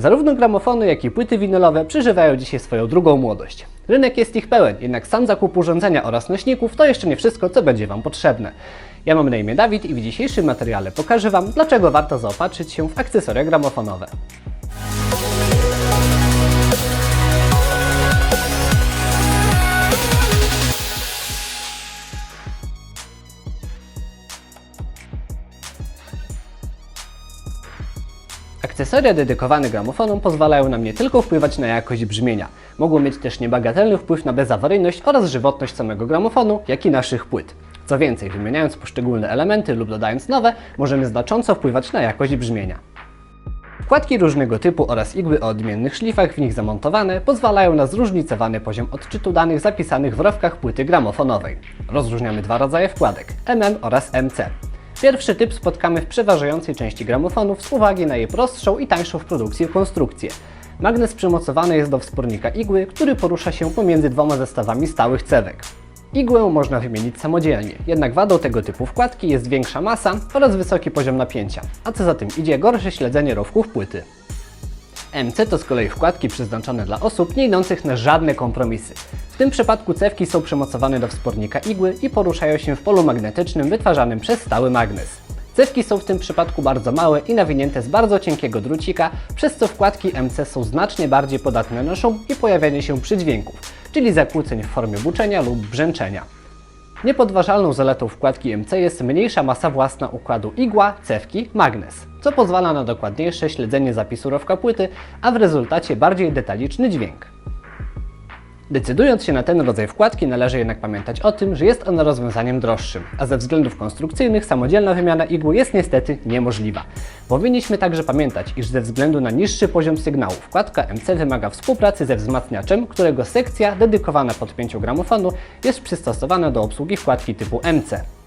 Zarówno gramofony, jak i płyty winylowe przeżywają dzisiaj swoją drugą młodość. Rynek jest ich pełen, jednak sam zakup urządzenia oraz nośników to jeszcze nie wszystko, co będzie Wam potrzebne. Ja mam na imię Dawid i w dzisiejszym materiale pokażę Wam, dlaczego warto zaopatrzyć się w akcesoria gramofonowe. Akcesoria dedykowane gramofonom pozwalają nam nie tylko wpływać na jakość brzmienia, mogą mieć też niebagatelny wpływ na bezawaryjność oraz żywotność samego gramofonu, jak i naszych płyt. Co więcej, wymieniając poszczególne elementy lub dodając nowe, możemy znacząco wpływać na jakość brzmienia. Wkładki różnego typu oraz igły o odmiennych szlifach w nich zamontowane pozwalają na zróżnicowany poziom odczytu danych zapisanych w rowkach płyty gramofonowej. Rozróżniamy dwa rodzaje wkładek MM oraz MC. Pierwszy typ spotkamy w przeważającej części gramofonów z uwagi na jej prostszą i tańszą w produkcji konstrukcję. Magnes przymocowany jest do wspornika igły, który porusza się pomiędzy dwoma zestawami stałych cewek. Igłę można wymienić samodzielnie, jednak wadą tego typu wkładki jest większa masa oraz wysoki poziom napięcia, a co za tym idzie gorsze śledzenie rowków płyty. MC to z kolei wkładki przeznaczone dla osób nie idących na żadne kompromisy. W tym przypadku cewki są przymocowane do wspornika igły i poruszają się w polu magnetycznym wytwarzanym przez stały magnes. Cewki są w tym przypadku bardzo małe i nawinięte z bardzo cienkiego drucika, przez co wkładki MC są znacznie bardziej podatne na szum i pojawianie się przydźwięków, czyli zakłóceń w formie buczenia lub brzęczenia. Niepodważalną zaletą wkładki MC jest mniejsza masa własna układu igła, cewki, magnes, co pozwala na dokładniejsze śledzenie zapisu rowka płyty, a w rezultacie bardziej detaliczny dźwięk. Decydując się na ten rodzaj wkładki, należy jednak pamiętać o tym, że jest ona rozwiązaniem droższym, a ze względów konstrukcyjnych samodzielna wymiana igły jest niestety niemożliwa. Powinniśmy także pamiętać, iż ze względu na niższy poziom sygnału wkładka MC wymaga współpracy ze wzmacniaczem, którego sekcja dedykowana podpięciu gramofonu jest przystosowana do obsługi wkładki typu MC.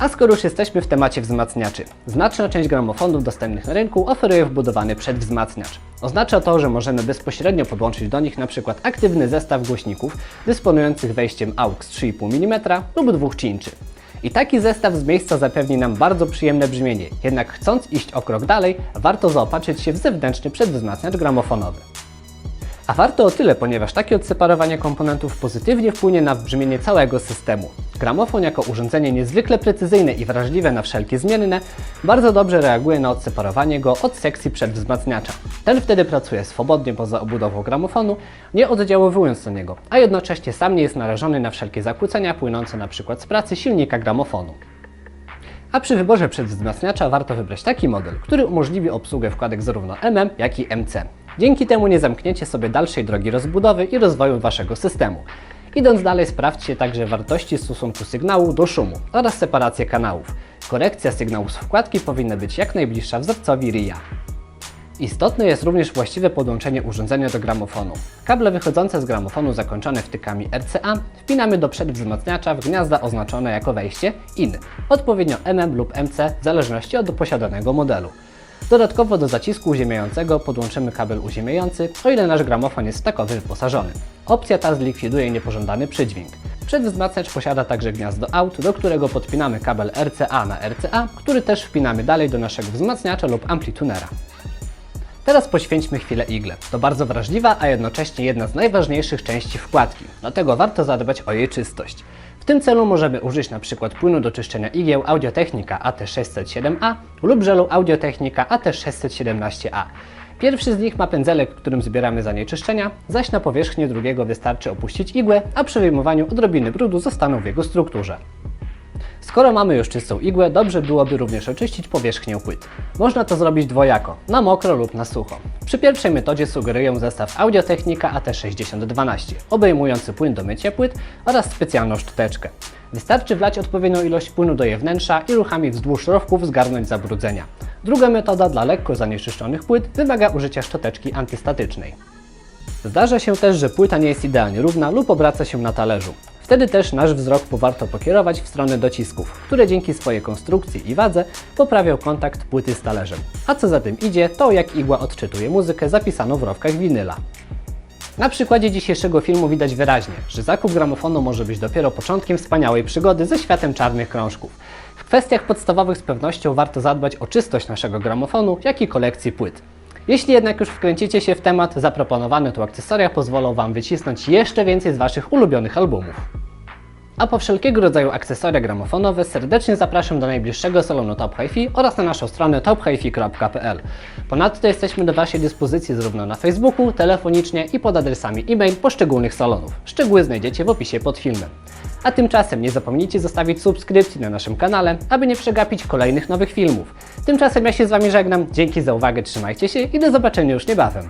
A skoro już jesteśmy w temacie wzmacniaczy, znaczna część gramofonów dostępnych na rynku oferuje wbudowany przedwzmacniacz. Oznacza to, że możemy bezpośrednio podłączyć do nich np. aktywny zestaw głośników dysponujących wejściem AUX 3,5 mm lub 2 cinczy. I taki zestaw z miejsca zapewni nam bardzo przyjemne brzmienie, jednak chcąc iść o krok dalej, warto zaopatrzyć się w zewnętrzny przedwzmacniacz gramofonowy. A warto o tyle, ponieważ takie odseparowanie komponentów pozytywnie wpłynie na brzmienie całego systemu. Gramofon jako urządzenie niezwykle precyzyjne i wrażliwe na wszelkie zmienne, bardzo dobrze reaguje na odseparowanie go od sekcji przedwzmacniacza. Ten wtedy pracuje swobodnie poza obudową gramofonu, nie oddziaływując do niego, a jednocześnie sam nie jest narażony na wszelkie zakłócenia płynące np. z pracy silnika gramofonu. A przy wyborze przedwzmacniacza warto wybrać taki model, który umożliwi obsługę wkładek zarówno MM, jak i MC. Dzięki temu nie zamkniecie sobie dalszej drogi rozbudowy i rozwoju Waszego systemu. Idąc dalej sprawdźcie także wartości stosunku sygnału do szumu oraz separację kanałów. Korekcja sygnału z wkładki powinna być jak najbliższa wzorcowi RIA. Istotne jest również właściwe podłączenie urządzenia do gramofonu. Kable wychodzące z gramofonu zakończone wtykami RCA wpinamy do przedwzmacniacza w gniazda oznaczone jako wejście IN, odpowiednio MM lub MC w zależności od posiadanego modelu. Dodatkowo do zacisku uziemiającego podłączymy kabel uziemiający, o ile nasz gramofon jest takowy wyposażony. Opcja ta zlikwiduje niepożądany przydźwięk. Przedwzmacniacz posiada także gniazdo AUT, do którego podpinamy kabel RCA na RCA, który też wpinamy dalej do naszego wzmacniacza lub amplitunera. Teraz poświęćmy chwilę igle. To bardzo wrażliwa, a jednocześnie jedna z najważniejszych części wkładki, dlatego warto zadbać o jej czystość. Tym celu możemy użyć np. płynu do czyszczenia igieł Audiotechnika AT607A lub żelu Audiotechnika AT617A. Pierwszy z nich ma pędzelek, którym zbieramy zanieczyszczenia, zaś na powierzchnię drugiego wystarczy opuścić igłę, a przy wyjmowaniu odrobiny brudu zostaną w jego strukturze. Skoro mamy już czystą igłę, dobrze byłoby również oczyścić powierzchnię płyt. Można to zrobić dwojako, na mokro lub na sucho. Przy pierwszej metodzie sugeruję zestaw Audiotechnika AT6012, obejmujący płyn do mycia płyt oraz specjalną szczoteczkę. Wystarczy wlać odpowiednią ilość płynu do jej wnętrza i ruchami wzdłuż rowków zgarnąć zabrudzenia. Druga metoda dla lekko zanieczyszczonych płyt wymaga użycia szczoteczki antystatycznej. Zdarza się też, że płyta nie jest idealnie równa lub obraca się na talerzu. Wtedy też nasz wzrok warto pokierować w stronę docisków, które dzięki swojej konstrukcji i wadze poprawią kontakt płyty z talerzem. A co za tym idzie, to jak igła odczytuje muzykę zapisaną w rowkach winyla. Na przykładzie dzisiejszego filmu widać wyraźnie, że zakup gramofonu może być dopiero początkiem wspaniałej przygody ze światem czarnych krążków. W kwestiach podstawowych z pewnością warto zadbać o czystość naszego gramofonu, jak i kolekcji płyt. Jeśli jednak już wkręcicie się w temat, zaproponowane tu akcesoria pozwolą Wam wycisnąć jeszcze więcej z Waszych ulubionych albumów. A po wszelkiego rodzaju akcesoria gramofonowe serdecznie zapraszam do najbliższego salonu Top Hi-Fi oraz na naszą stronę tophifi.pl. Ponadto jesteśmy do Waszej dyspozycji zarówno na Facebooku, telefonicznie i pod adresami e-mail poszczególnych salonów. Szczegóły znajdziecie w opisie pod filmem. A tymczasem nie zapomnijcie zostawić subskrypcji na naszym kanale, aby nie przegapić kolejnych nowych filmów. Tymczasem ja się z Wami żegnam, dzięki za uwagę, trzymajcie się i do zobaczenia już niebawem.